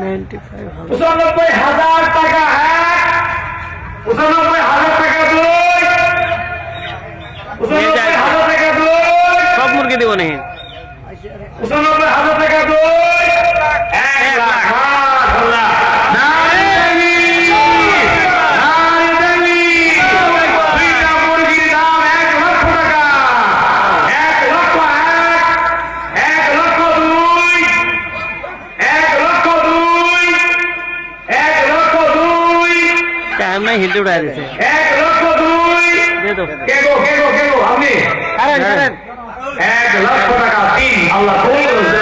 পঁচানব্বই হাজার টাকা এক পঁচানব্বই হাজার টাকা দুই পঁচানব্বই হাজার টাকা দুই সব মুরগি দেবো নাকি পঁচানব্বই উল্টে উড়াই দিছে। এক লক্ষ দুই। কে গো কে গো কে গো আপনি? এক লক্ষ টাকা তিন। আল্লাহ কবুল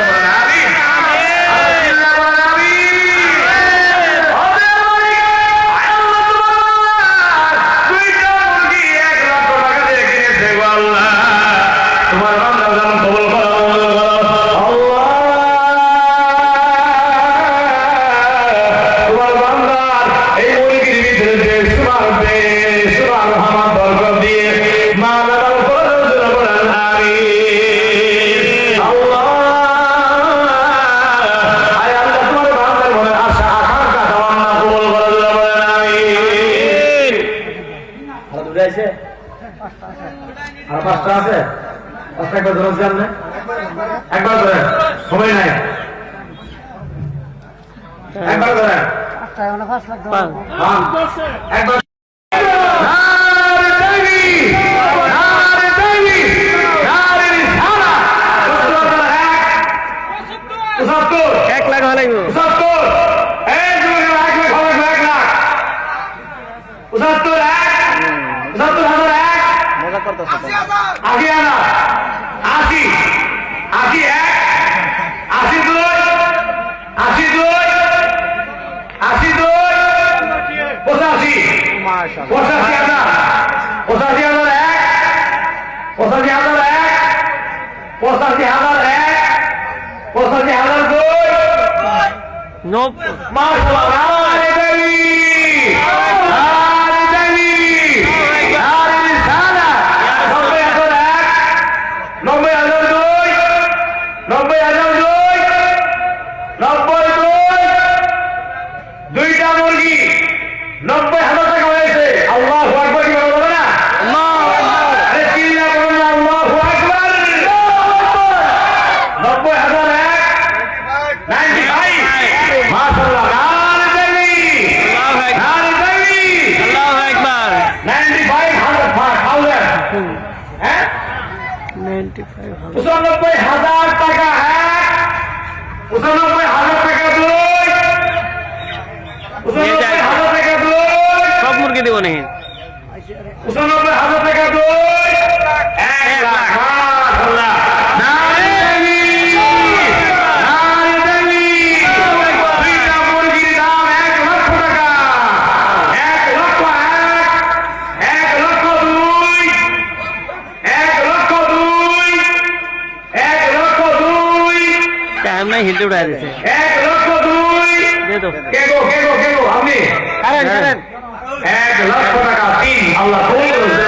আর পাঁচটা আছে? পাঁচটা একবার ধরে জানলে একবার ধরে সময় নাই। একবার ধরে। এক। লাখ কত আগে আনা। আশি। আশি এক। আশি দুই। আশি দুই। আশি দুই। পঁচাশি। পঁচাশি হাজার পঁচাশি হাজার এক। পঁচাশি হাজার এক। পঁচাশি হাজার এক। পঁচাশি হাজার উচানব্বই হাজার টাকা উচানব্বই হাজার টাকা সব মুরগি দেবো নাকি টাইম নাই হিলতে উড়াই দিছে। এক লক্ষ দুই। কে গো কে গো কে গো আপনি? কারেন হ্যাঁ। কারেন। এক লক্ষ টাকা তিন। আল্লাহ কবুল